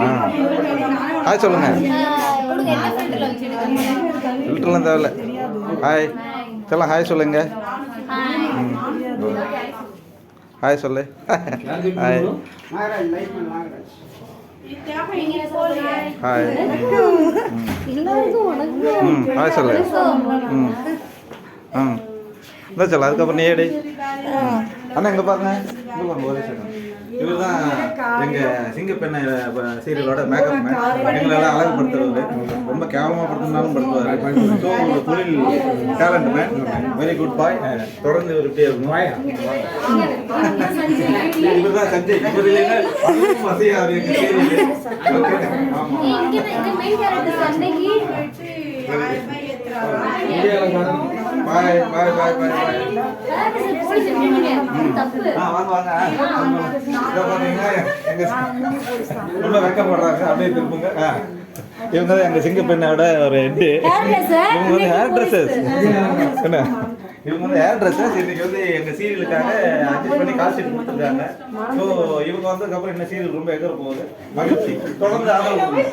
ஆ. Hi சொல்லுங்க. ஃபில்டர்லாம் தேவையில்ல. Hi சொல்ல ஹாய் சொல்லுங்க. ஹாய் சொல்லு. ஹாய் ஹாய் ம். ஹாய் சொல்லு. ம். ம். என்ன சொல்ல அதுக்கப்புறம் நீ ஏடி அண்ணா எங்கே பாருங்க. இவர் தான் எங்கள் சிங்கப்பெண்ணை சீரியலோட மேக்கப் எங்களெல்லாம் அழகுபடுத்துறவர். ரொம்ப கேவலமாக படுத்தினாலும் படுத்துவார். ஸோ ஒரு தொழில் talent man very good boy தொடர்ந்து இவர் இப்படியே இவர் தான் சஞ்சய். இவர் இல்லைன்னா சீரியல் ஆமாம் பாய் பாய் பாய் பாய் ஆ வாங்க வாங்க. இதோ பாத்தீங்கன்னா எங்க ரொம்ப வெக்கப்படுறாங்க அப்படியே திருப்புங்க. ஆ. இவங்க தான் எங்க சிங்க பெண்ணோட ஒரு ஹெட்டு இவங்க வந்து ஹேர் ட்ரெஸ்ஸஸ் என்ன? இவங்க வந்து ஹேர் ட்ரெஸ்ஸஸ் இன்னைக்கு வந்து எங்க சீரியலுக்காக அட்ஜஸ்ட் பண்ணி காஸ்டியூம் கொடுத்துருக்காங்க. ஸோ இவங்க வந்ததுக்கப்புறம் என்ன சீரியல் ரொம்ப போகுது மகிழ்ச்சி. தொடர்ந்து ஆதரவு.